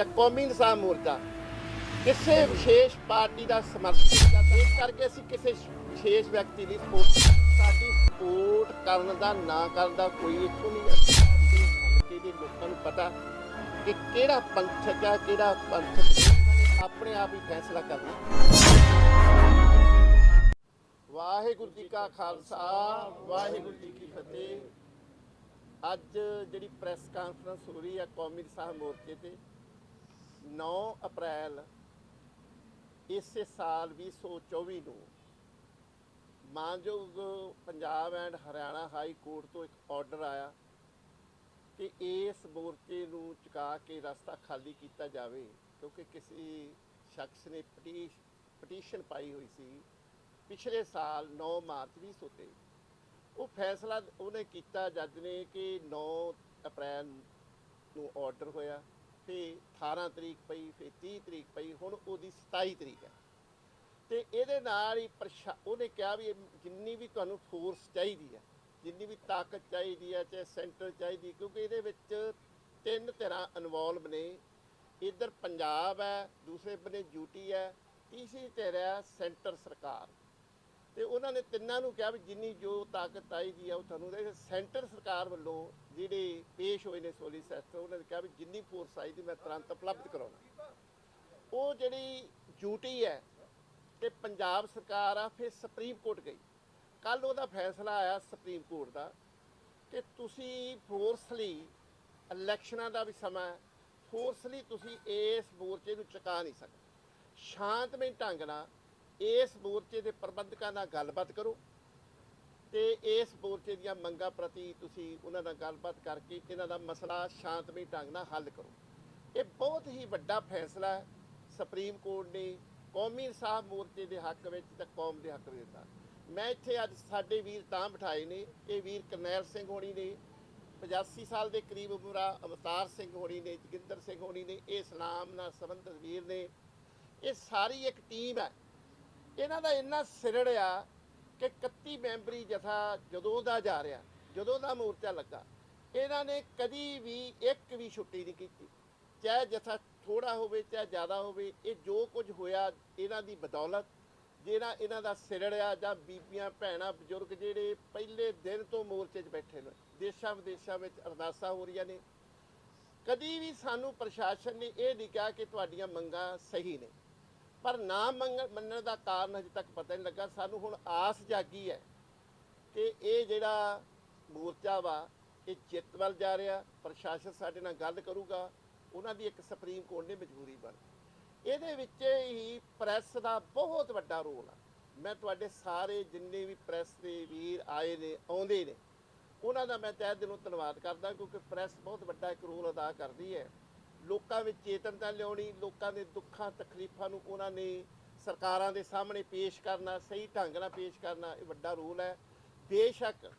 ਜਾਂ ਕੌਮੀ ਇਨਸਾਨ ਮੋਰਚਾ, ਕਿਸੇ ਵਿਸ਼ੇਸ਼ ਪਾਰਟੀ ਦਾ ਸਮਰਥਨ ਕਰਦਾ ਇਸ ਕਰਕੇ ਅਸੀਂ ਕਿਸੇ ਵਿਸ਼ੇਸ਼ ਵਿਅਕਤੀ ਦੀ ਸਪੋਰਟ ਸਾਡੀ ਸਪੋਰਟ ਕਰਨ ਦਾ, ਨਾ ਕਰਨ ਦਾ ਕੋਈ ਇੱਥੋਂ ਨਹੀਂ ਹਲਕੇ ਦੇ ਲੋਕਾਂ ਨੂੰ ਪਤਾ ਕਿ ਕਿਹੜਾ ਪੰਥਕ ਹੈ ਕਿਹੜਾ ਪੰਥਕ ਆਪਣੇ ਆਪ ਹੀ ਫੈਸਲਾ ਕਰਨਾ। ਵਾਹਿਗੁਰੂ ਜੀ ਕਾ ਖਾਲਸਾ, ਵਾਹਿਗੁਰੂ ਜੀ ਕੀ ਫਤਿਹ। ਅੱਜ ਜਿਹੜੀ ਪ੍ਰੈਸ ਕਾਨਫਰੰਸ ਹੋ ਰਹੀ ਹੈ ਕੌਮੀ ਕਿਸਾਨ ਮੋਰਚੇ ਤੇ 9 ਅਪ੍ਰੈਲ ਇਸੇ ਸਾਲ 2024 ਨੂੰ ਮਾਨਯੋਗ Punjab and Haryana high court ਤੋਂ ਇੱਕ ਆਰਡਰ ਆਇਆ ਕਿ ਇਸ ਮੋਰਚੇ ਨੂੰ ਚੁਕਾ ਕੇ ਰਸਤਾ ਖਾਲੀ ਕੀਤਾ ਜਾਵੇ, ਕਿਉਂਕਿ ਕਿਸੇ ਸ਼ਖਸ ਨੇ ਪਟੀਸ਼, ਪਟੀਸ਼ਨ ਪਾਈ ਹੋਈ ਸੀ ਪਿਛਲੇ ਸਾਲ 9 ਮਾਰਚ 2023 ਉਹ ਫੈਸਲਾ ਉਹਨੇ ਕੀਤਾ ਜੱਜ ਨੇ ਕਿ 9 ਅਪ੍ਰੈਲ ਨੂੰ ਆਰਡਰ ਹੋਇਆ। ਫਿਰ 18 ਤਰੀਕ ਪਈ, ਫਿਰ 30 ਤਰੀਕ ਪਈ, ਹੁਣ ਉਹਦੀ 27 ਤਰੀਕ ਹੈ। ਤੇ ਇਹਦੇ ਨਾਲ ਹੀ ਪ੍ਰਸ਼ਾ- ਉਹਨੇ ਕਿਹਾ ਵੀ ਜਿੰਨੀ ਵੀ ਤੁਹਾਨੂੰ ਫੋਰਸ ਚਾਹੀਦੀ ਹੈ, ਜਿੰਨੀ ਵੀ ਤਾਕਤ ਚਾਹੀਦੀ ਹੈ, ਚਾਹੇ ਸੈਂਟਰ ਚਾਹੀਦੀ ਕਿਉਂਕਿ ਇਹਦੇ ਵਿੱਚ ਤਿੰਨ ਤਰ੍ਹਾਂ ਇਨਵੋਲਵ ਨੇ। ਇੱਧਰ ਪੰਜਾਬ ਹੈ, ਦੂਸਰੇ ਬੰਨੇ ਯੂਟੀ ਹੈ, ਤੀਸਰੀ ਧਿਰ ਹੈ ਸੈਂਟਰ ਸਰਕਾਰ। ਤੇ ਉਹਨਾਂ ਨੇ ਤਿੰਨਾਂ ਨੂੰ ਕਿਹਾ ਵੀ ਜਿੰਨੀ ਜੋ ਤਾਕਤ ਆਈ ਦੀ ਆ ਉਹ ਤੁਹਾਨੂੰ ਦੇ ਸੈਂਟਰ ਸਰਕਾਰ ਵੱਲੋਂ ਜਿਹੜੇ ਪੇਸ਼ ਹੋਏ ਨੇ ਸੋਲੀਸੈਸਟਰ ਉਹਨਾਂ ਨੇ ਕਿਹਾ ਵੀ ਜਿੰਨੀ ਫੋਰਸ ਆਈ ਦੀ ਮੈਂ ਤੁਰੰਤ ਉਪਲਬਧ ਕਰਾਉਣਾ। ਉਹ ਜਿਹੜੀ ਡਿਊਟੀ ਹੈ ਤੇ ਪੰਜਾਬ ਸਰਕਾਰ ਆ, ਫਿਰ ਸੁਪਰੀਮ ਕੋਰਟ ਗਈ। ਕੱਲ ਉਹਦਾ ਫੈਸਲਾ ਆਇਆ ਸੁਪਰੀਮ ਕੋਰਟ ਦਾ ਕਿ ਤੁਸੀਂ ਫੋਰਸਲੀ ਇਲੈਕਸ਼ਨਾਂ ਦਾ ਵੀ ਸਮਾਂ ਫੋਰਸਲੀ ਤੁਸੀਂ ਇਸ ਮੋਰਚੇ ਨੂੰ ਚੁਕਾ ਨਹੀਂ ਸਕਦੇ। ਸ਼ਾਂਤਮਈ ਢੰਗ ਨਾਲ ਇਸ ਮੋਰਚੇ ਦੇ ਪ੍ਰਬੰਧਕਾਂ ਨਾਲ ਗੱਲਬਾਤ ਕਰੋ ਤੇ ਇਸ ਮੋਰਚੇ ਦੀਆਂ ਮੰਗਾਂ ਪ੍ਰਤੀ ਤੁਸੀਂ ਉਹਨਾਂ ਨਾਲ ਗੱਲਬਾਤ ਕਰਕੇ ਇਹਨਾਂ ਦਾ ਮਸਲਾ ਸ਼ਾਂਤਮਈ ਢੰਗ ਨਾਲ ਹੱਲ ਕਰੋ। ਇਹ ਬਹੁਤ ਹੀ ਵੱਡਾ ਫੈਸਲਾ ਹੈ। ਸੁਪਰੀਮ ਕੋਰਟ ਨੇ ਕੌਮੀ ਇਨਸਾਫ ਮੋਰਚੇ ਦੇ ਹੱਕ ਵਿੱਚ ਤੇ ਕੌਮ ਦੇ ਹੱਕ ਵਿੱਚ ਦਿੱਤਾ। ਮੈਂ ਇੱਥੇ ਅੱਜ ਸਾਡੇ ਵੀਰ ਤਾਂ ਬਿਠਾਏ ਨੇ। ਇਹ ਵੀਰ ਕਰਨੈਲ ਸਿੰਘ ਹੋਣੀ ਨੇ 85 ਸਾਲ ਦੇ ਕਰੀਬ ਉਮਰਾ ਅਵਤਾਰ ਸਿੰਘ ਹੋਣੀ ਨੇ, ਜੋਗਿੰਦਰ ਸਿੰਘ ਹੋਣੀ ਨੇ ਇਹ ਇਸਲਾਮ ਨਾਲ ਸੰਬੰਧਿਤ ਵੀਰ ਨੇ। ਇਹ ਸਾਰੀ ਇੱਕ ਟੀਮ ਹੈ। ਇਹਨਾਂ ਦਾ ਇੰਨਾ ਸਿਰੜ ਆ ਕਿ 31 ਮੈਂਬਰੀ ਜਥਾ ਜਦੋਂ ਦਾ ਜਾ ਰਿਹਾ, ਜਦੋਂ ਦਾ ਮੋਰਚਾ ਲੱਗਾ, ਇਹਨਾਂ ਨੇ ਕਦੀ ਵੀ ਇੱਕ ਵੀ ਛੁੱਟੀ ਨਹੀਂ ਕੀਤੀ। ਚਾਹੇ ਜਥਾ ਥੋੜਾ ਹੋਵੇ, ਚਾਹੇ ਜ਼ਿਆਦਾ ਹੋਵੇ, ਇਹ ਜੋ ਕੁਝ ਹੋਇਆ ਇਹਨਾਂ ਦੀ ਬਦੌਲਤ, ਜਿਹੜਾ ਇਹਨਾਂ ਦਾ ਸਿਰੜ ਆ ਜਾਂ ਬੀਬੀਆਂ, ਭੈਣਾਂ, ਬਜ਼ੁਰਗ ਜਿਹੜੇ ਪਹਿਲੇ ਦਿਨ ਤੋਂ ਮੋਰਚੇ 'ਚ ਬੈਠੇ ਨੇ, ਦੇਸ਼ਾਂ ਵਿਦੇਸ਼ਾਂ ਵਿੱਚ ਅਰਦਾਸਾਂ ਹੋ ਰਹੀਆਂ ਨੇ। ਕਦੀ ਵੀ ਸਾਨੂੰ ਪ੍ਰਸ਼ਾਸਨ ਨੇ ਇਹ ਨਹੀਂ ਕਿਹਾ ਕਿ ਤੁਹਾਡੀਆਂ ਮੰਗਾਂ ਸਹੀ ਨੇ। ਪਰ ਨਾ ਮੰਗ- ਮੰਨਣ ਦਾ ਕਾਰਨ ਅਜੇ ਤੱਕ ਪਤਾ ਨਹੀਂ ਲੱਗਾ। ਸਾਨੂੰ ਹੁਣ ਆਸ ਜਾਗੀ ਹੈ ਕਿ ਇਹ ਜਿਹੜਾ ਮੋਰਚਾ ਵਾ, ਇਹ ਜਿੱਤ ਵੱਲ ਜਾ ਰਿਹਾ। ਪ੍ਰਸ਼ਾਸਨ ਸਾਡੇ ਨਾਲ ਗੱਲ ਕਰੂਗਾ। ਉਹਨਾਂ ਦੀ ਇੱਕ ਸੁਪਰੀਮ ਕੋਰਟ ਨੇ ਮਜਬੂਰੀ ਬਣ ਇਹਦੇ ਵਿੱਚ ਹੀ ਪ੍ਰੈਸ ਦਾ ਬਹੁਤ ਵੱਡਾ ਰੋਲ ਆ। ਮੈਂ ਤੁਹਾਡੇ ਸਾਰੇ ਜਿੰਨੇ ਵੀ ਪ੍ਰੈਸ ਦੇ ਵੀਰ ਆਏ ਨੇ, ਆਉਂਦੇ ਨੇ, ਉਹਨਾਂ ਦਾ ਮੈਂ ਤਹਿ ਦਿਲੋਂ ਧੰਨਵਾਦ ਕਰਦਾ ਕਿਉਂਕਿ ਪ੍ਰੈਸ ਬਹੁਤ ਵੱਡਾ ਇੱਕ ਰੋਲ ਅਦਾ ਕਰਦੀ ਹੈ। ਲੋਕਾਂ ਵਿੱਚ ਚੇਤਨਤਾ ਲਿਆਉਣੀ, ਲੋਕਾਂ ਦੇ ਦੁੱਖਾਂ, ਤਕਲੀਫਾਂ ਨੂੰ ਉਹਨਾਂ ਨੇ ਸਰਕਾਰਾਂ ਦੇ ਸਾਹਮਣੇ ਪੇਸ਼ ਕਰਨਾ, ਸਹੀ ਢੰਗ ਨਾਲ ਪੇਸ਼ ਕਰਨਾ, ਇਹ ਵੱਡਾ ਰੋਲ ਹੈ। ਬੇਸ਼ੱਕ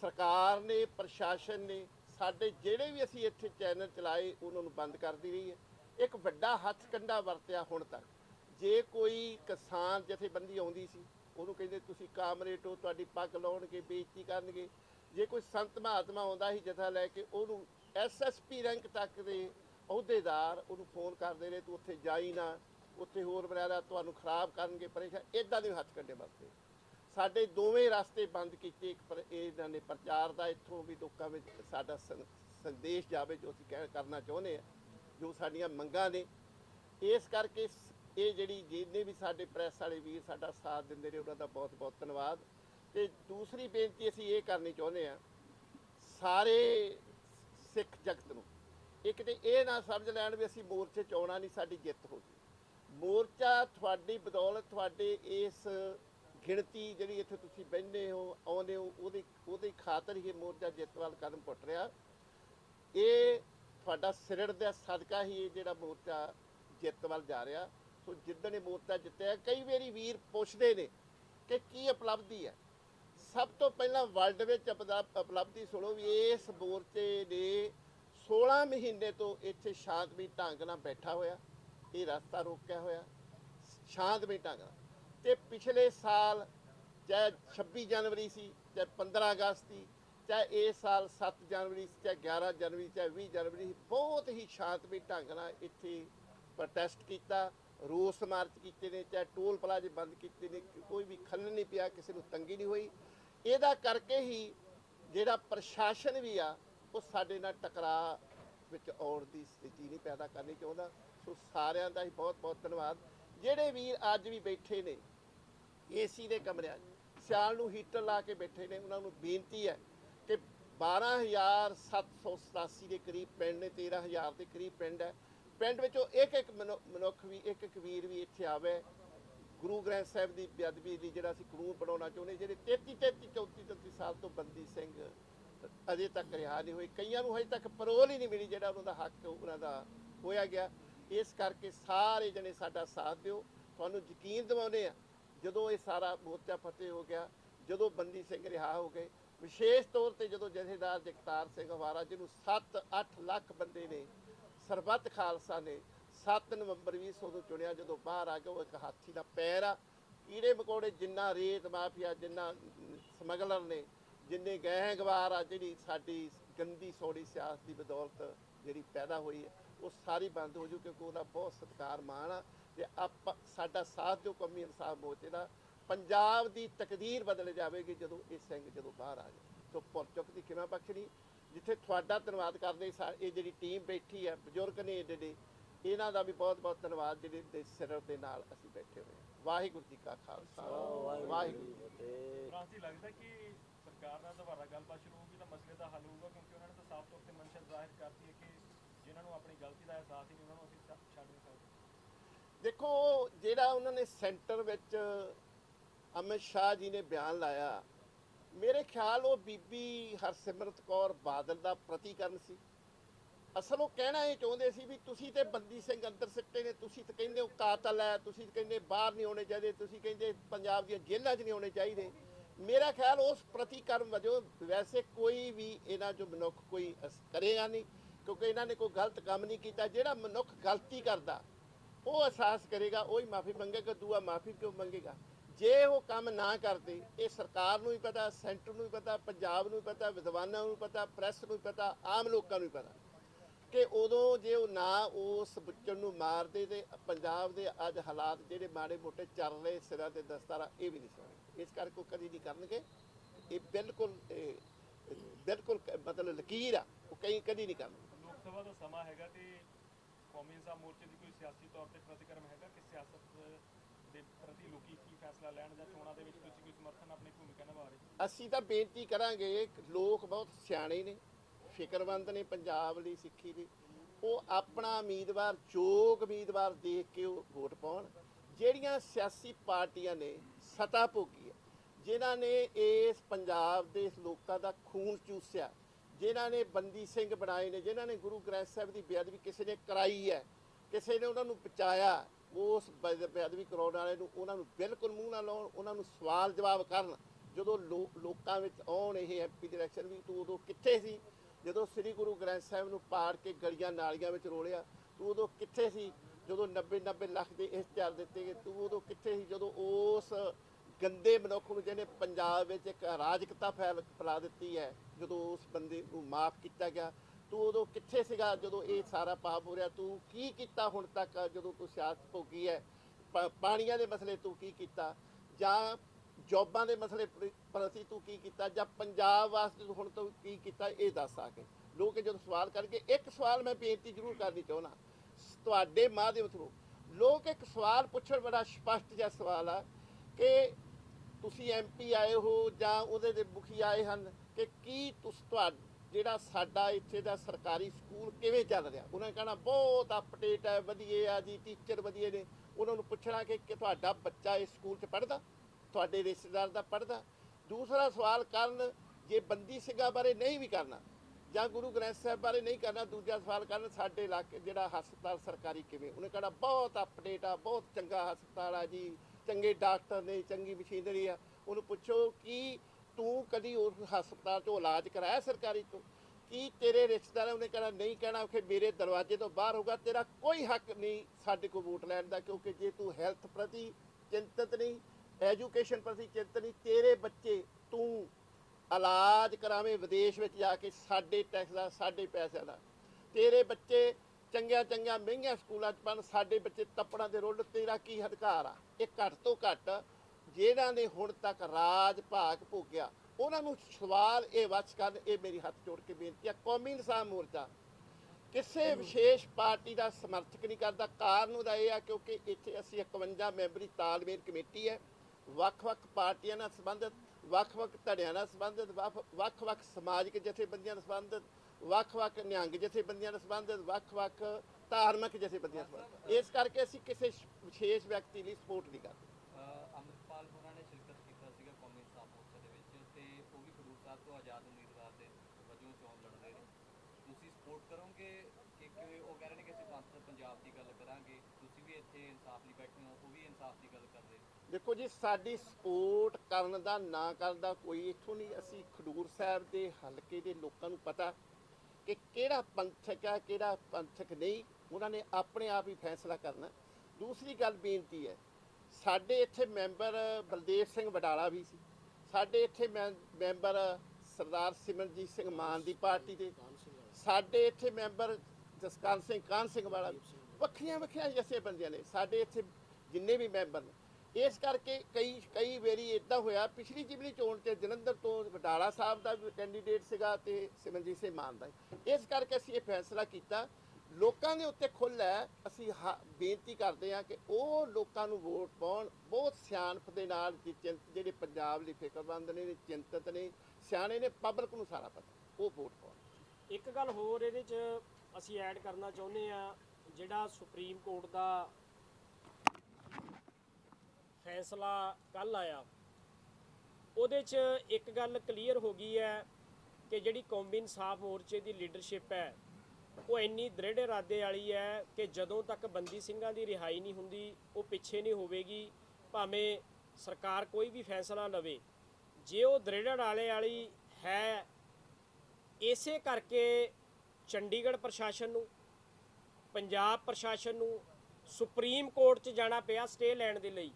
ਸਰਕਾਰ ਨੇ, ਪ੍ਰਸ਼ਾਸਨ ਨੇ, ਸਾਡੇ ਜਿਹੜੇ ਵੀ ਅਸੀਂ ਇੱਥੇ ਚੈਨਲ ਚਲਾਏ, ਉਹਨਾਂ ਨੂੰ ਬੰਦ ਕਰਦੀ ਰਹੀ ਹੈ। ਇੱਕ ਵੱਡਾ ਹੱਥ ਕੰਡਾ ਵਰਤਿਆ ਹੁਣ ਤੱਕ। ਜੇ ਕੋਈ ਕਿਸਾਨ ਜਥੇਬੰਦੀ ਆਉਂਦੀ ਸੀ, ਉਹਨੂੰ ਕਹਿੰਦੇ, ਤੁਸੀਂ ਕਾਮਰੇਟ ਹੋ, ਤੁਹਾਡੀ ਪੱਗ ਲਾਉਣਗੇ, ਬੇਇੱਜ਼ਤੀ ਕਰਨਗੇ। ਜੇ ਕੋਈ ਸੰਤ ਮਹਾਤਮਾ ਆਉਂਦਾ ਸੀ ਜਥਾ ਲੈ ਕੇ, ਉਹਨੂੰ ਐਸਐਸਪੀ ਰੈਂਕ ਤੱਕ ਦੇ ਅਹੁਦੇਦਾਰ ਉਹਨੂੰ ਫੋਨ ਕਰਦੇ ਨੇ, ਤੂੰ ਉੱਥੇ ਜਾਈ ਨਾ, ਉੱਥੇ ਹੋਰ ਬਣਾਇਆ ਤੁਹਾਨੂੰ ਖਰਾਬ ਕਰਨਗੇ, ਪਰੇਸ਼ਾਨ ਇਦਾਂ ਦੇ ਹੱਥ ਕੱਢੇ ਵਾਸਤੇ ਸਾਡੇ ਦੋਵੇਂ ਰਸਤੇ ਬੰਦ ਕੀਤੇ, ਇੱਕ ਪਰ ਇਹਨਾਂ ਨੇ ਪ੍ਰਚਾਰ ਦਾ ਇੱਥੋਂ ਵੀ ਲੋਕਾਂ ਵਿੱਚ ਸਾਡਾ ਸੰਦੇਸ਼ ਜਾਵੇ, ਜੋ ਅਸੀਂ ਕਹਿ, ਕਰਨਾ ਚਾਹੁੰਦੇ ਆ ਜੋ ਸਾਡੀਆਂ ਮੰਗਾਂ ਨੇ। ਇਸ ਕਰਕੇ ਇਹ ਜਿਹੜੀ ਜਿੰਨੇ ਵੀ ਸਾਡੇ ਪ੍ਰੈਸ ਵਾਲੇ ਵੀਰ ਸਾਡਾ ਸਾਥ ਦਿੰਦੇ ਨੇ, ਉਹਨਾਂ ਦਾ ਬਹੁਤ ਬਹੁਤ ਧੰਨਵਾਦ। ਤੇ ਦੂਸਰੀ ਬੇਨਤੀ ਅਸੀਂ ਇਹ ਕਰਨੀ ਚਾਹੁੰਦੇ ਆ ਸਾਰੇ ਸਿੱਖ ਜਗਤ ਨੂੰ ਇੱਕ ਤੇ ਇਹ ਨਾ ਸਮਝ ਲੈਣ ਵੀ ਅਸੀਂ ਮੋਰਚੇ ਚ ਆਉਣਾ ਨਹੀਂ, ਸਾਡੀ ਜਿੱਤ ਹੋ ਗਈ ਮੋਰਚਾ ਤੁਹਾਡੀ ਬਦੌਲਤ ਤੁਹਾਡੇ ਇਸ ਗਿਣਤੀ ਜਿਹੜੀ ਇੱਥੇ ਤੁਸੀਂ ਬੈਠੇ ਹੋ, ਆਉਂਦੇ ਹੋ, ਉਹਦੀ ਉਹਦੀ ਖਾਤਰ ਹੀ ਇਹ ਮੋਰਚਾ ਜਿੱਤ ਵੱਲ ਕਦਮ ਪੁੱਟ ਰਿਹਾ। ਇਹ ਤੁਹਾਡਾ ਸਿਰੜ ਦਾ ਸਦਕਾ ਹੀ ਇਹ ਜਿਹੜਾ ਮੋਰਚਾ ਜਿੱਤ ਵੱਲ ਜਾ ਰਿਹਾ। ਸੋ ਜਿੱਦਣ ਇਹ ਮੋਰਚਾ ਜਿੱਤਿਆ, ਕਈ ਵਾਰੀ ਵੀਰ ਪੁੱਛਦੇ ਨੇ ਕਿ ਕੀ ਉਪਲਬਧੀ ਹੈ? ਸਭ ਤੋਂ ਪਹਿਲਾਂ ਵਰਲਡ ਵਿੱਚ ਉਪਦਾ- ਉਪਲਬਧੀ ਸੁਣੋ ਵੀ ਇਸ ਮੋਰਚੇ ਨੇ 16 ਮਹੀਨੇ ਤੋਂ ਇੱਥੇ ਸ਼ਾਂਤਮਈ ਢੰਗ ਨਾਲ ਬੈਠਾ ਹੋਇਆ ਇਹ ਰਸਤਾ ਰੋਕਿਆ ਹੋਇਆ ਸ਼ਾਂਤਮਈ ਢੰਗ ਨਾਲ। ਤੇ ਪਿਛਲੇ ਸਾਲ ਚਾਹੇ 26 ਜਨਵਰੀ ਸੀ ਚਾਹੇ 15 ਅਗਸਤ ਸੀ ਚਾਹੇ ਇਸ ਸਾਲ 7 ਜਨਵਰੀ ਸੀ, ਚਾਹੇ 11 ਜਨਵਰੀ ਚਾਹੇ 20 ਜਨਵਰੀ ਸੀ, ਬਹੁਤ ਹੀ ਸ਼ਾਂਤਮਈ ਢੰਗ ਨਾਲ ਇੱਥੇ ਪ੍ਰੋਟੈਸਟ ਕੀਤਾ ਰੋਸ ਮਾਰਚ ਕੀਤੇ ਨੇ ਚਾਹੇ ਟੋਲ ਪਲਾਜ਼ੇ ਬੰਦ ਕੀਤੇ ਨੇ ਕੋਈ ਵੀ ਖੰਨ ਨਹੀਂ ਪਿਆ ਕਿਸੇ ਨੂੰ ਤੰਗੀ ਨਹੀਂ ਹੋਈ। ਇਹਦਾ ਕਰਕੇ ਹੀ ਜਿਹੜਾ ਪ੍ਰਸ਼ਾਸਨ ਵੀ ਆ ਉਹ ਸਾਡੇ ਨਾਲ ਟਕਰਾਅ ਵਿੱਚ ਆਉਣ ਦੀ ਸਥਿਤੀ ਨਹੀਂ ਪੈਦਾ ਕਰਨੀ ਚਾਹੁੰਦਾ। ਸੋ ਸਾਰਿਆਂ ਦਾ ਹੀ ਬਹੁਤ ਬਹੁਤ ਧੰਨਵਾਦ। ਜਿਹੜੇ ਵੀਰ ਅੱਜ ਵੀ ਬੈਠੇ ਨੇ, ਏਸੀ ਦੇ ਕਮਰਿਆਂ 'ਚ, ਸਿਆਲ ਨੂੰ ਹੀਟਰ ਲਾ ਕੇ ਬੈਠੇ ਨੇ, ਉਹਨਾਂ ਨੂੰ ਬੇਨਤੀ ਹੈ ਕਿ 12787 ਦੇ ਕਰੀਬ ਪਿੰਡ ਨੇ 13000 ਦੇ ਕਰੀਬ ਪਿੰਡ ਹੈ। ਪਿੰਡ ਵਿੱਚੋਂ ਇੱਕ ਇੱਕ ਮਨੁ- ਮਨੁੱਖ ਵੀ, ਇੱਕ ਇੱਕ ਵੀਰ ਵੀ ਇੱਥੇ ਆਵੇ। ਗੁਰੂ ਗ੍ਰੰਥ ਸਾਹਿਬ ਦੀ ਬੇਅਦਬੀ ਦੀ ਜਿਹੜਾ ਅਸੀਂ ਕਾਨੂੰਨ ਬਣਾਉਣਾ ਚਾਹੁੰਦੇ ਜਿਹੜੇ 33 33 34 33 ਸਾਲ ਤੋਂ ਬੰਦੀ ਸਿੰਘ ਅਜੇ ਤੱਕ ਰਿਹਾ ਨਹੀਂ ਹੋਏ ਕਈਆਂ ਨੂੰ ਹਜੇ ਤੱਕ ਪਰੋਲ ਹੀ ਨਹੀਂ ਮਿਲੀ ਜਿਹੜਾ ਉਹਨਾਂ ਦਾ ਹੱਕ, ਉਹਨਾਂ ਦਾ ਹੋਇਆ ਗਿਆ। ਇਸ ਕਰਕੇ ਸਾਰੇ ਜਣੇ ਸਾਡਾ ਸਾਥ ਦਿਓ। ਤੁਹਾਨੂੰ ਯਕੀਨ ਦਿਵਾਉਂਦੇ ਆ ਜਦੋਂ ਇਹ ਸਾਰਾ ਮੋਰਚਾ ਫਤਿਹ ਹੋ ਗਿਆ, ਜਦੋਂ ਬੰਦੀ ਸਿੰਘ ਰਿਹਾ ਹੋ ਗਏ, ਵਿਸ਼ੇਸ਼ ਤੌਰ ਤੇ ਜਦੋਂ ਜਥੇਦਾਰ ਜਗਤਾਰ ਸਿੰਘ ਹਵਾਰਾ ਜਿਹਨੂੰ 7-8 ਲੱਖ ਬੰਦੇ ਨੇ, ਸਰਬੱਤ ਖਾਲਸਾ ਨੇ 7 ਨਵੰਬਰ 2000 ਤੋਂ ਚੁਣਿਆ, ਜਦੋਂ ਬਾਹਰ ਆ ਗਿਆ ਉਹ ਇੱਕ ਹਾਥੀ ਦਾ ਪੈਰ ਆ। ਕੀੜੇ ਮਕੌੜੇ ਜਿੰਨਾ ਰੇਤ ਮਾਫੀਆ, ਜਿੰਨਾ ਸਮਗਲਰ ਨੇ ਜਿੰਨੇ ਗੈਂਗਵਾਰ ਆ ਜਿਹੜੀ ਸਾਡੀ ਗੰਦੀ ਸੋੜੀ ਸਿਆਸਤ ਦੀ ਬਦੌਲਤ ਜਿਹੜੀ ਪੈਦਾ ਹੋਈ ਹੈ, ਉਹ ਸਾਰੀ ਬੰਦ ਹੋ ਜੂ ਕਿਉਂਕਿ ਉਹਦਾ ਬਹੁਤ ਸਤਿਕਾਰ ਮਾਣ ਆ। ਤੇ ਆਪਾਂ, ਸਾਡਾ ਸਾਥ ਜੋ ਕੌਮੀ ਇਨਸਾਫ ਮੋਰਚੇ ਦਾ, ਪੰਜਾਬ ਦੀ ਤਕਦੀਰ ਬਦਲ ਜਾਵੇਗੀ ਜਦੋਂ ਇਹ ਸਿੰਘ ਜਦੋਂ ਬਾਹਰ ਆ ਜਾਏ ਸੋ ਪੁਰ ਚੁੱਕ ਦੀ ਕਿਵੇਂ ਬਖਸ਼ਣੀ ਜਿੱਥੇ ਤੁਹਾਡਾ ਧੰਨਵਾਦ ਕਰਦੇ ਸਾ- ਇਹ ਜਿਹੜੀ ਟੀਮ ਬੈਠੀ ਹੈ, ਬਜ਼ੁਰਗ ਨੇ ਏਡੇ ਏਡੇ ਇਹਨਾਂ ਦਾ ਵੀ ਬਹੁਤ ਬਹੁਤ ਧੰਨਵਾਦ ਜਿਹੜੇ ਦੇ ਸਿਰ ਦੇ ਨਾਲ ਅਸੀਂ ਬੈਠੇ ਹੋਏ ਹਾਂ। ਵਾਹਿਗੁਰੂ ਜੀ ਕਾ ਖਾਲਸਾ। ਵਾਹਿਗੁਰੂ ਜੀ ਕੀ ਫਤਿਹ। ਫਰਾਂਸੀ ਲੱਗਦਾ ਕਿ ਸਰਕਾਰ ਨਾਲ ਦੁਬਾਰਾ ਗੱਲਬਾਤ ਸ਼ੁਰੂ ਹੋਊਗੀ ਤਾਂ ਮਸਲੇ ਦਾ ਹੱਲ ਹੋਊਗਾ ਕਿਉਂਕਿ ਉਹਨਾਂ ਨੇ ਤਾਂ ਸਾਫ਼ ਤੌਰ ਤੇ ਮਨਸ਼ਾ ਜ਼ਾਹਿਰ ਕਰਤੀ ਹੈ ਕਿ ਜਿਨ੍ਹਾਂ ਨੂੰ ਆਪਣੀ ਗਲਤੀ ਦਾ ਅਹਿਸਾਸ ਹੀ ਨਹੀਂ ਉਹਨਾਂ ਨੂੰ ਅਸੀਂ ਛੱਡ ਛੱਡ ਨਹੀਂ ਸਕਦੇ। ਦੇਖੋ ਜਿਹੜਾ ਉਹਨਾਂ ਨੇ ਸੈਂਟਰ ਵਿੱਚ ਅਮਿਤ ਸ਼ਾਹ ਜੀ ਨੇ ਬਿਆਨ ਲਾਇਆ ਮੇਰੇ ਖਿਆਲ ਉਹ ਬੀਬੀ ਹਰਸਿਮਰਤ ਕੌਰ ਬਾਦਲ ਦਾ ਪ੍ਰਤੀਕਰਨ ਸੀ। ਅਸਲ ਉਹ ਕਹਿਣਾ ਇਹ ਚਾਹੁੰਦੇ ਸੀ ਵੀ ਤੁਸੀਂ ਤੇ ਬੰਦੀ ਸਿੰਘ ਅੰਦਰ ਸਿੱਟੇ ਨੇ, ਤੁਸੀਂ ਤਾਂ ਕਹਿੰਦੇ ਹੋ ਕਾਤਲ ਹੈ, ਤੁਸੀਂ ਕਹਿੰਦੇ ਬਾਹਰ ਨਹੀਂ ਆਉਣੇ ਚਾਹੀਦੇ, ਤੁਸੀਂ ਕਹਿੰਦੇ ਪੰਜਾਬ ਦੀਆਂ ਜੇਲ੍ਹਾਂ 'ਚ ਨਹੀਂ ਆਉਣੇ ਚਾਹੀਦੇ। ਮੇਰਾ ਖਿਆਲ ਉਸ ਪ੍ਰਤੀਕਰਮ ਵਜੋਂ ਵੈਸੇ ਕੋਈ ਵੀ ਇਹਨਾਂ 'ਚੋਂ ਮਨੁੱਖ ਕੋਈ ਕਰੇਗਾ ਨਹੀਂ, ਕਿਉਂਕਿ ਇਹਨਾਂ ਨੇ ਕੋਈ ਗਲਤ ਕੰਮ ਨਹੀਂ ਕੀਤਾ। ਜਿਹੜਾ ਮਨੁੱਖ ਗਲਤੀ ਕਰਦਾ, ਉਹ ਅਹਿਸਾਸ ਕਰੇਗਾ, ਉਹ ਹੀ ਮਾਫੀ ਮੰਗੇਗਾ, ਦੂਆ ਮਾਫੀ ਕਿਉਂ ਮੰਗੇਗਾ? ਜੇ ਉਹ ਕੰਮ ਨਾ ਕਰਦੇ, ਇਹ ਸਰਕਾਰ ਨੂੰ ਵੀ ਪਤਾ, ਸੈਂਟਰ ਨੂੰ ਵੀ ਪਤਾ, ਪੰਜਾਬ ਨੂੰ ਵੀ ਪਤਾ, ਵਿਦਵਾਨਾਂ ਨੂੰ ਪਤਾ, ਪ੍ਰੈਸ ਨੂੰ ਵੀ ਪਤਾ, ਆਮ ਲੋਕਾਂ ਨੂੰ ਵੀ ਪਤਾ। ਕਿ ਉਦੋਂ ਜੇ ਉਹ ਨਾ ਉਸ ਬੱਚਨ ਨੂੰ ਮਾਰਦੇ ਤੇ ਪੰਜਾਬ ਦੇ ਅੱਜ ਹਾਲਾਤ ਜਿਹੜੇ ਮਾੜੇ ਮੋਟੇ ਚੱਲ ਰਹੇ ਸਿਰਾਂ ਤੇ ਦਸਤਾਰਾ ਇਹ ਵੀ ਨਹੀਂ ਸੋਣੇ ਇਸ ਕਰਕੇ ਉਹ ਕਦੀ ਨਹੀਂ ਕਰਨਗੇ। ਇਹ ਬਿਲਕੁਲ ਬਿਲਕੁਲ ਮਤਲਬ ਲਕੀਰ ਆ। ਉਹ ਕਈ ਕਦੀ ਨਹੀਂ ਕਰਨਗੇ। ਲੋਕ ਸਭਾ ਦਾ ਸਮਾਂ ਹੈਗਾ ਤੇ ਕੌਮੀ ਇਨਸਾਫ ਮੋਰਚੇ ਦੀ ਕੋਈ ਸਿਆਸੀ ਤੌਰ ਤੇ ਪ੍ਰਤੀਕਰਮ ਹੈਗਾ ਕਿ ਸਿਆਸਤ ਦੇ ਪ੍ਰਤੀ ਲੋਕੀ ਕੀ ਫੈਸਲਾ ਲੈਣ ਜਾਂ ਚੋਣਾਂ ਦੇ ਵਿੱਚ ਤੁਸੀਂ ਕੋਈ ਸਮਰਥਨ ਆਪਣੀ ਭੂਮਿਕਾ ਨਿਭਾ ਰਹੇ ਅਸੀਂ ਤਾਂ ਬੇਨਤੀ ਕਰਾਂਗੇ ਲੋਕ ਬਹੁਤ ਸਿਆਣੇ ਨੇ। ਫਿਕਰਮੰਦ ਨੇ ਪੰਜਾਬ ਲਈ ਸਿੱਖੀ ਲਈ। ਉਹ ਆਪਣਾ ਉਮੀਦਵਾਰ ਯੋਗ ਉਮੀਦਵਾਰ ਦੇਖ ਕੇ ਉਹ ਵੋਟ ਪਾਉਣ। ਜਿਹੜੀਆਂ ਸਿਆਸੀ ਪਾਰਟੀਆਂ ਨੇ, ਸਤਾ ਭੋਗੀ ਹੈ। ਜਿਨ੍ਹਾਂ ਨੇ ਇਸ ਪੰਜਾਬ ਦੇ ਲੋਕਾਂ ਦਾ ਖੂਨ ਚੂਸਿਆ, ਜਿਨ੍ਹਾਂ ਨੇ ਬੰਦੀ ਸਿੰਘ ਬਣਾਏ ਨੇ, ਜਿਨ੍ਹਾਂ ਨੇ ਗੁਰੂ ਗ੍ਰੰਥ ਸਾਹਿਬ ਦੀ ਬੇਅਦਬੀ ਕਿਸੇ ਨੇ ਕਰਾਈ ਹੈ, ਕਿਸੇ ਨੇ ਉਹਨਾਂ ਨੂੰ ਬਚਾਇਆ ਉਸ ਬੇਅਦ- ਬੇਅਦਬੀ ਕਰਾਉਣ ਵਾਲੇ ਨੂੰ ਉਹਨਾਂ ਨੂੰ ਬਿਲਕੁਲ ਮੂੰਹ ਨਾ ਲਾਉਣ, ਉਹਨਾਂ ਨੂੰ ਸਵਾਲ ਜਵਾਬ ਕਰਨ। ਜਦੋਂ ਲੋ- ਲੋਕਾਂ ਵਿੱਚ ਆਉਣ, ਇਹ ਐਮਪੀ ਦੀ ਇਲੈਕਸ਼ਨ ਵੀ ਤੂੰ ਉਦੋਂ ਕਿੱਥੇ ਸੀ? ਜਦੋਂ ਸ੍ਰੀ ਗੁਰੂ ਗ੍ਰੰਥ ਸਾਹਿਬ ਨੂੰ ਪਾੜ ਕੇ ਗਲੀਆਂ ਨਾਲੀਆਂ ਵਿੱਚ ਰੋਲਿਆ, ਤੂੰ ਉਦੋਂ ਕਿੱਥੇ ਸੀ? ਜਦੋਂ 90 90 ਲੱਖ ਦੇ ਇਸ਼ਤਿਹਾਰ ਦਿੱਤੇ ਗਏ, ਤੂੰ ਉਦੋਂ ਕਿੱਥੇ ਸੀ? ਜਦੋਂ ਉਸ ਗੰਦੇ ਮਨੁੱਖ ਨੂੰ ਜਿਹਨੇ ਪੰਜਾਬ ਵਿੱਚ ਇੱਕ ਅਰਾਜਕਤਾ ਫੈਲ, ਫੈਲਾ ਦਿੱਤੀ ਹੈ, ਜਦੋਂ ਉਸ ਬੰਦੇ ਨੂੰ ਮਾਫ ਕੀਤਾ ਗਿਆ, ਤੂੰ ਉਦੋਂ ਕਿੱਥੇ ਸੀਗਾ ਜਦੋਂ ਇਹ ਸਾਰਾ ਪਾਪ ਹੋ ਰਿਹਾ? ਤੂੰ ਕੀ ਕੀਤਾ ਹੁਣ ਤੱਕ ਜਦੋਂ ਤੂੰ ਸਿਆਸਤ ਭੋਗੀ ਹੈ? ਪਾਣੀਆਂ ਦੇ ਮਸਲੇ ਤੂੰ ਕੀ ਕੀਤਾ? ਜਾਂ ਜੌਬਾਂ ਦੇ ਮਸਲੇ ਪ੍ਰਤੀ ਤੂੰ ਕੀ ਕੀਤਾ? ਜਾਂ ਪੰਜਾਬ ਵਾਸਤੇ ਤੂੰ ਹੁਣ ਤੂੰ ਕੀ ਕੀਤਾ? ਇਹ ਦੱਸ ਆ ਕੇ। ਲੋਕ ਜਦੋਂ ਸਵਾਲ ਕਰਕੇ ਇੱਕ ਸਵਾਲ ਮੈਂ ਬੇਨਤੀ ਜ਼ਰੂਰ ਕਰਨੀ ਚਾਹੁੰਦਾ। ਤੁਹਾਡੇ ਮਾਧਿਅਮ ਥਰੂ ਲੋਕ ਇੱਕ ਸਵਾਲ ਪੁੱਛਣ ਬੜਾ ਸਪਸ਼ਟ ਜਿਹਾ ਸਵਾਲ ਆ ਕਿ ਤੁਸੀਂ ਐਮਪੀ ਆਏ ਹੋ ਜਾਂ ਉਹਦੇ ਦੇ ਮੁਖੀ ਆਏ ਹਨ ਕਿ ਕੀ ਤੁਸ ਤੁਹਾ ਜਿਹੜਾ ਸਾਡਾ ਇੱਥੇ ਦਾ ਸਰਕਾਰੀ ਸਕੂਲ ਕਿਵੇਂ ਚੱਲ ਰਿਹਾ? ਉਹਨਾਂ ਨੇ ਕਹਿਣਾ, ਬਹੁਤ ਅਪਡੇਟ ਹੈ, ਵਧੀਆ ਆ ਜੀ, ਟੀਚਰ ਵਧੀਆ ਨੇ। ਉਹਨਾਂ ਨੂੰ ਪੁੱਛਣਾ ਕਿ ਕਿ ਤੁਹਾਡਾ ਬੱਚਾ ਇਸ ਸਕੂਲ 'ਚ ਪੜ੍ਹਦਾ? ਤੁਹਾਡੇ ਰਿਸ਼ਤੇਦਾਰ ਦਾ ਪੜ੍ਹਦਾ। ਦੂਸਰਾ ਸਵਾਲ ਕਰਨ, ਜੇ ਬੰਦੀ ਸਿੰਘਾਂ ਬਾਰੇ ਨਹੀਂ ਵੀ ਕਰਨਾ, ਜਾਂ ਗੁਰੂ ਗ੍ਰੰਥ ਸਾਹਿਬ ਬਾਰੇ ਨਹੀਂ ਕਰਨਾ, ਦੂਜਾ ਸਵਾਲ ਕਰਨ, ਸਾਡੇ ਇਲਾਕੇ ਜਿਹੜਾ ਹਸਪਤਾਲ ਸਰਕਾਰੀ ਕਿਵੇਂ? ਉਹਨੇ ਕਹਿਣਾ ਬਹੁਤ ਅਪਡੇਟ ਆ, ਬਹੁਤ ਚੰਗਾ ਹਸਪਤਾਲ ਆ ਜੀ, ਚੰਗੇ ਡਾਕਟਰ ਨੇ, ਚੰਗੀ ਮਸ਼ੀਨਰੀ ਆ। ਉਹਨੂੰ ਪੁੱਛੋ ਕਿ ਤੂੰ ਕਦੀ ਉਸ ਹਸਪਤਾਲ ਤੋਂ ਇਲਾਜ ਕਰਾਇਆ ਸਰਕਾਰੀ ਤੋਂ? ਕੀ ਤੇਰੇ ਰਿਸ਼ਤੇਦਾਰਾਂ ਉਹਨੇ ਕਹਿਣਾ ਨਹੀਂ ਕਹਿਣਾ ਕਿ ਮੇਰੇ ਦਰਵਾਜ਼ੇ ਤੋਂ ਬਾਹਰ ਹੋਗਾ ਤੇਰਾ ਕੋਈ ਹੱਕ ਨਹੀਂ ਸਾਡੇ ਕੋਲ ਵੋਟ ਲੈਣ ਦਾ, ਕਿਉਂਕਿ ਜੇ ਤੂੰ ਹੈਲਥ ਪ੍ਰਤੀ ਚਿੰਤਤ ਨਹੀਂ ਐਜੂਕੇਸ਼ਨ ਪ੍ਰਤੀ ਚਿੰਤਤ ਨਹੀਂ ਤੇਰੇ ਬੱਚੇ ਤੂੰ ਇਲਾਜ ਕਰਾਵੇਂ ਵਿਦੇਸ਼ ਵਿੱਚ ਜਾ ਕੇ ਸਾਡੇ ਟੈਕਸ ਦਾ ਸਾਡੇ ਪੈਸਿਆਂ ਦਾ। ਤੇਰੇ ਬੱਚੇ ਚੰਗੀਆਂ ਚੰਗੀਆਂ ਮਹਿੰਗੀਆਂ ਸਕੂਲਾਂ 'ਚ ਪੜ੍ਹਨ ਸਾਡੇ ਬੱਚੇ ਤੱਪੜਾਂ ਦੇ ਰੁੱਲ ਤੇਰਾ ਕੀ ਅਧਿਕਾਰ ਆ? ਇਹ ਘੱਟ ਤੋਂ ਘੱਟ ਜਿਹਨਾਂ ਨੇ ਹੁਣ ਤੱਕ ਰਾਜ ਭਾਗ ਭੋਗਿਆ ਉਹਨਾਂ ਨੂੰ ਸਵਾਲ ਇਹ ਵਚ ਕਰਨ ਇਹ ਮੇਰੀ ਹੱਥ ਜੋੜ ਕੇ ਬੇਨਤੀ ਆ ਕੌਮੀ ਇਨਸਾਨ ਮੋਰਚਾ। ਕਿਸੇ ਵਿਸ਼ੇਸ਼ ਪਾਰਟੀ ਦਾ ਸਮਰਥਕ ਨਹੀਂ ਕਰਦਾ। ਕਾਰਨ ਉਹਦਾ ਇਹ ਆ ਕਿਉਂਕਿ ਇੱਥੇ ਅਸੀਂ 51 ਮੈਂਬਰੀ ਤਾਲਮੇਲ ਕਮੇਟੀ ਹੈ। ਵੱਖ-ਵੱਖ ਪਾਰਟੀਆਂ ਨਾਲ ਸੰਬੰਧਿਤ, ਵੱਖ-ਵੱਖ ਧੜਿਆਂ ਨਾਲ ਸੰਬੰਧਿਤ ਵੱਖ-ਵੱਖ ਸਮਾਜਿਕ ਜਥੇਬੰਦੀਆਂ ਨਾਲ ਸੰਬੰਧਿਤ, ਵੱਖ-ਵੱਖ ਨਿਹੰਗ ਜਥੇਬੰਦੀਆਂ ਨਾਲ ਸੰਬੰਧਿਤ, ਵੱਖ-ਵੱਖ ਧਾਰਮਿਕ ਜਥੇਬੰਦੀਆਂ ਸੰਬੰਧਿਤ। ਇਸ ਕਰਕੇ ਅਸੀਂ ਕਿਸੇ ਵਿਸ਼ੇਸ਼ ਵਿਅਕਤੀ ਲਈ ਸਪੋਰਟ ਨਹੀਂ ਕਰਦੇ। ਅਹ ਹੋਰਾਂ ਨੇ ਸ਼ਿਰਕਤ ਕੀਤਾ ਸੀਗਾ ਕੌਮੀ ਇਨਸਾਫ ਮੋਰਚਾ ਦੇ ਵਿੱਚ ਤੇ ਉਹ ਵੀ ਖਡੂਰ ਸਾਹਿਬ ਤੋਂ ਆਜ਼ਾਦ ਉਮੀਦਵਾਰ ਦੇ ਵਜੋਂ ਚੋਣ ਲੜ ਰਹੇ ਨੇ। ਤੁਸੀਂ ਸਪੋਰਟ ਕਰੋਗੇ ਕਿ ਕਿ ਉਹ ਕਹਿ ਰਹੇ ਨੇ ਕਿ ਅਸੀਂ ਪੰਜਾਬ ਦੀ ਗੱਲ ਕਰਾਂਗੇ, ਤੁਸੀਂ ਵੀ ਇੱਥੇ ਇਨਸਾਫ ਲਈ ਬੈਠੇ ਹੋ, ਉਹ ਵੀ ਇਨਸਾਫ ਦੀ ਗੱਲ ਕਰ ਰਹੇ ਦੇਖੋ ਜੀ, ਸਾਡੀ ਸਪੋਰਟ ਕਰਨ ਦਾ, ਨਾ ਕਰਨ ਦਾ ਕੋਈ ਇੱਥੋਂ ਨਹੀਂ। ਅਸੀਂ ਖਡੂਰ ਸਾਹਿਬ ਦੇ ਹਲਕੇ ਦੇ ਲੋਕਾਂ ਨੂੰ ਪਤਾ ਕਿ ਕਿਹੜਾ ਪੰਥਕ ਹੈ, ਕਿਹੜਾ ਪੰਥਕ ਨਹੀਂ। ਉਹਨਾਂ ਨੇ ਆਪਣੇ ਆਪ ਹੀ ਫੈਸਲਾ ਕਰਨਾ। ਦੂਸਰੀ ਗੱਲ ਬੇਨਤੀ ਹੈ, ਸਾਡੇ ਇੱਥੇ ਮੈਂਬਰ ਬਲਦੇਵ ਸਿੰਘ ਵਡਾਲਾ ਵੀ ਸੀ। ਸਾਡੇ ਇੱਥੇ ਮੈਂ- ਮੈਂਬਰ ਸਰਦਾਰ ਸਿਮਰਜੀਤ ਸਿੰਘ ਮਾਨ ਦੀ ਪਾਰਟੀ ਦੇ। ਸਾਡੇ ਇੱਥੇ ਮੈਂਬਰ ਜਸਕਰਨ ਸਿੰਘ ਕਾਨ ਸਿੰਘ ਵਾਲਾ। ਵੀ ਵੱਖਰੀਆਂ ਵੱਖਰੀਆਂ ਜਥੇਬੰਦੀਆਂ ਨੇ। ਸਾਡੇ ਇੱਥੇ ਜਿੰਨੇ ਵੀ ਮੈਂਬਰ ਨੇ ਇਸ ਕਰਕੇ ਕਈ ਕਈ ਵਾਰੀ ਇਦਾਂ ਹੋਇਆ, ਪਿਛਲੀ ਜਿਮਨੀ ਚੋਣ ਤੇ ਜਲੰਧਰ ਤੋਂ ਵਡਾਲਾ ਸਾਹਿਬ ਦਾ ਵੀ ਕੈਂਡੀਡੇਟ ਸੀਗਾ ਤੇ ਸਿਮਰਨਜੀਤ ਸਿੰਘ ਮਾਨ ਦਾ ਇਸ ਕਰਕੇ ਅਸੀਂ ਇਹ ਫੈਸਲਾ ਕੀਤਾ, ਲੋਕਾਂ ਦੇ ਉੱਤੇ ਖੁੱਲ੍ਹ ਹੈ, ਅਸੀਂ ਹਾ- ਬੇਨਤੀ ਕਰਦੇ ਹਾਂ ਕਿ ਉਹ ਲੋਕਾਂ ਨੂੰ ਵੋਟ ਪਾਉਣ, ਬਹੁਤ ਸਿਆਣਪ ਦੇ ਨਾਲ ਚਿੰਤ ਜਿਹੜੇ ਪੰਜਾਬ ਲਈ ਫਿਕਰਮੰਦ ਨੇ ਚਿੰਤਤ ਨੇ, ਸਿਆਣੇ ਨੇ, ਪਬਲਿਕ ਨੂੰ ਸਾਰਾ ਪਤਾ, ਉਹ ਵੋਟ ਪਾਉਣ। ਇੱਕ ਗੱਲ ਹੋਰ ਇਹਦੇ 'ਚ ਅਸੀਂ ਐਡ ਕਰਨਾ ਚਾਹੁੰਦੇ ਆ ਜਿਹੜਾ ਸੁਪਰੀਮ ਕੋਰਟ ਦਾ ਫੈਸਲਾ ਕੱਲ ਆਇਆ। ਉਹਦੇ 'ਚ ਇੱਕ ਗੱਲ ਕਲੀਅਰ ਹੋ ਗਈ ਹੈ ਕਿ ਜਿਹੜੀ ਕੌਮੀ ਇਨਸਾਫ ਮੋਰਚੇ ਦੀ ਲੀਡਰਸ਼ਿਪ ਹੈ, ਉਹ ਇੰਨੀ ਦ੍ਰਿੜ ਇਰਾਦੇ ਵਾਲੀ ਹੈ ਕਿ ਜਦੋਂ ਤੱਕ ਬੰਦੀ ਸਿੰਘਾਂ ਦੀ ਰਿਹਾਈ ਨਹੀਂ ਹੁੰਦੀ, ਉਹ ਪਿੱਛੇ ਨਹੀਂ ਹੋਵੇਗੀ। ਭਾਵੇਂ ਸਰਕਾਰ ਕੋਈ ਵੀ ਫੈਸਲਾ ਲਵੇ, ਜੇ ਉਹ ਦ੍ਰਿੜ ਵਾਲੇ ਵਾਲੀ ਹੈ, ਇਸੇ ਕਰਕੇ ਚੰਡੀਗੜ੍ਹ ਪ੍ਰਸ਼ਾਸਨ ਨੂੰ, ਪੰਜਾਬ ਪ੍ਰਸ਼ਾਸਨ ਨੂੰ, ਸੁਪਰੀਮ ਕੋਰਟ 'ਚ ਜਾਣਾ ਪਿਆ ਸਟੇ ਲੈਣ ਦੇ ਲਈ।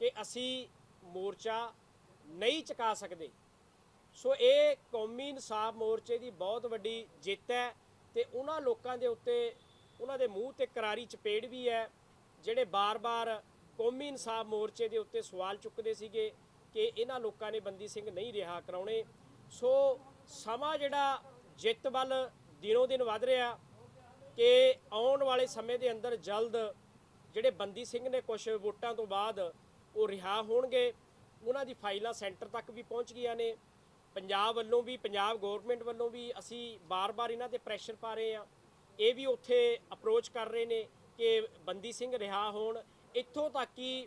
ਕਿ ਅਸੀਂ ਮੋਰਚਾ ਨਹੀਂ ਚੁਕਾ ਸਕਦੇ। ਸੋ ਇਹ ਕੌਮੀ ਇਨਸਾਫ ਮੋਰਚੇ ਦੀ ਬਹੁਤ ਵੱਡੀ ਜਿੱਤ ਹੈ ਤੇ ਉਹਨਾਂ ਲੋਕਾਂ ਦੇ ਉੱਤੇ, ਉਹਨਾਂ ਦੇ ਮੂੰਹ ਤੇ ਕਰਾਰੀ ਚਪੇੜ ਵੀ ਹੈ, ਜਿਹੜੇ ਬਾਰ-ਬਾਰ ਕੌਮੀ ਇਨਸਾਫ ਮੋਰਚੇ ਦੇ ਉੱਤੇ ਸਵਾਲ ਚੁੱਕਦੇ ਸੀਗੇ ਕਿ ਇਹਨਾਂ ਲੋਕਾਂ ਨੇ ਬੰਦੀ ਸਿੰਘ ਨਹੀਂ ਰਿਹਾ ਕਰਾਉਣੇ। ਸੋ ਸਮਾਂ ਜਿਹੜਾ ਜਿੱਤ ਵੱਲ ਦਿਨੋਂ ਦਿਨ ਵੱਧ ਰਿਹਾ ਕਿ ਆਉਣ ਵਾਲੇ ਸਮੇਂ ਦੇ ਅੰਦਰ ਜਲਦ ਜਿਹੜੇ ਬੰਦੀ ਸਿੰਘ ਨੇ ਕੁਝ ਵੋਟਾਂ ਤੋਂ ਬਾਅਦ ਉਹ ਰਿਹਾ ਹੋਣਗੇ। ਉਹਨਾਂ ਦੀ ਫਾਈਲਾਂ ਸੈਂਟਰ ਤੱਕ ਵੀ ਪਹੁੰਚ ਗਈਆਂ ਨੇ। ਪੰਜਾਬ ਵੱਲੋਂ ਵੀ, ਪੰਜਾਬ ਗਵਰਨਮੈਂਟ ਵੱਲੋਂ ਵੀ ਅਸੀਂ ਬਾਰ-ਬਾਰ ਇਹਨਾਂ ਤੇ ਪ੍ਰੈਸ਼ਰ ਪਾ ਰਹੇ ਹਾਂ। ਇਹ ਵੀ ਉੱਥੇ ਅਪਰੋਚ ਕਰ ਰਹੇ ਨੇ ਕਿ ਬੰਦੀ ਸਿੰਘ ਰਿਹਾ ਹੋਣ। ਇੱਥੋਂ ਤੱਕ ਕਿ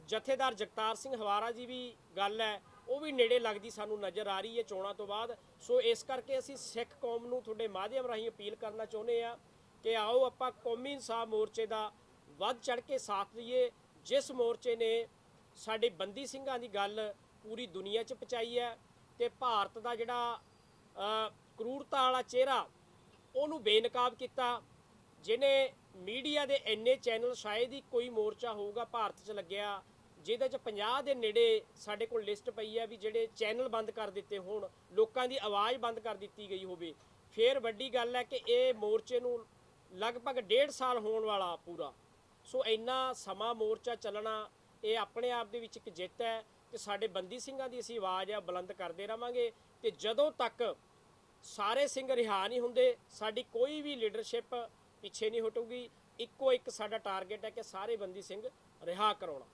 ਜਥੇਦਾਰ ਜਗਤਾਰ ਸਿੰਘ ਹਵਾਰਾ ਜੀ ਵੀ ਗੱਲ ਹੈ, ਉਹ ਵੀ ਨੇੜੇ ਲੱਗਦੀ ਸਾਨੂੰ ਨਜ਼ਰ ਆ ਰਹੀ ਹੈ ਚੋਣਾਂ ਤੋਂ ਬਾਅਦ। ਸੋ ਇਸ ਕਰਕੇ ਅਸੀਂ ਸਿੱਖ ਕੌਮ ਨੂੰ ਤੁਹਾਡੇ ਮਾਧਿਅਮ ਰਾਹੀਂ ਅਪੀਲ ਕਰਨਾ ਚਾਹੁੰਦੇ ਆ ਕਿ ਆਓ ਆਪਾਂ ਕੌਮੀ ਇਨਸਾਫ ਮੋਰਚੇ ਦਾ ਵੱਧ ਚੜ ਕੇ ਸਾਥ ਲਈਏ ਜਿਸ ਮੋਰਚੇ ਨੇ ਸਾਡੇ ਬੰਦੀ ਸਿੰਘਾਂ ਦੀ ਗੱਲ ਪੂਰੀ ਦੁਨੀਆ 'ਚ ਪਹੁੰਚਾਈ ਹੈ ਤੇ ਭਾਰਤ ਦਾ ਜਿਹੜਾ ਅ, ਕਰੂਰਤਾ ਵਾਲਾ ਚਿਹਰਾ ਉਹਨੂੰ ਬੇਨਕਾਬ ਕੀਤਾ ਜਿਹਨੇ ਮੀਡੀਆ ਦੇ ਇੰਨੇ ਚੈਨਲ ਸ਼ਾਇਦ ਹੀ ਕੋਈ ਮੋਰਚਾ ਹੋਊਗਾ ਭਾਰਤ 'ਚ ਲੱਗਿਆ ਜਿਹਦੇ 'ਚ 50 ਦੇ ਨੇੜੇ ਸਾਡੇ ਕੋਲ ਲਿਸਟ ਪਈ ਹੈ ਵੀ ਜਿਹੜੇ ਚੈਨਲ ਬੰਦ ਕਰ ਦਿੱਤੇ ਹੋਣ ਲੋਕਾਂ ਦੀ ਆਵਾਜ਼ ਬੰਦ ਕਰ ਦਿੱਤੀ ਗਈ ਹੋਵੇ। ਫਿਰ ਵੱਡੀ ਗੱਲ ਹੈ ਕਿ ਇਹ ਮੋਰਚੇ ਨੂੰ ਲਗਭਗ ਡੇਢ ਸਾਲ ਹੋਣ ਵਾਲਾ ਪੂਰਾ। ਸੋ ਇੰਨਾ ਸਮਾਂ ਮੋਰਚਾ ਚੱਲਣਾ, ਇਹ ਆਪਣੇ ਆਪ ਦੇ ਵਿੱਚ ਇੱਕ ਜਿੱਤ ਹੈ ਕਿ ਸਾਡੇ ਬੰਦੀ ਸਿੰਘਾਂ ਦੀ ਅਸੀਂ ਆਵਾਜ਼ ਆ, ਬੁਲੰਦ ਕਰਦੇ ਰਵਾਂਗੇ ਤੇ ਜਦੋਂ ਤੱਕ ਸਾਰੇ ਸਿੰਘ ਰਿਹਾ ਨਹੀਂ ਹੁੰਦੇ, ਸਾਡੀ ਕੋਈ ਵੀ ਲੀਡਰਸ਼ਿਪ ਪਿੱਛੇ ਨਹੀਂ ਹਟੂਗੀ। ਇੱਕੋ ਇੱਕ ਸਾਡਾ ਟਾਰਗੇਟ ਹੈ ਕਿ ਸਾਰੇ ਬੰਦੀ ਸਿੰਘ ਰਿਹਾ ਕਰਾਉਣਾ।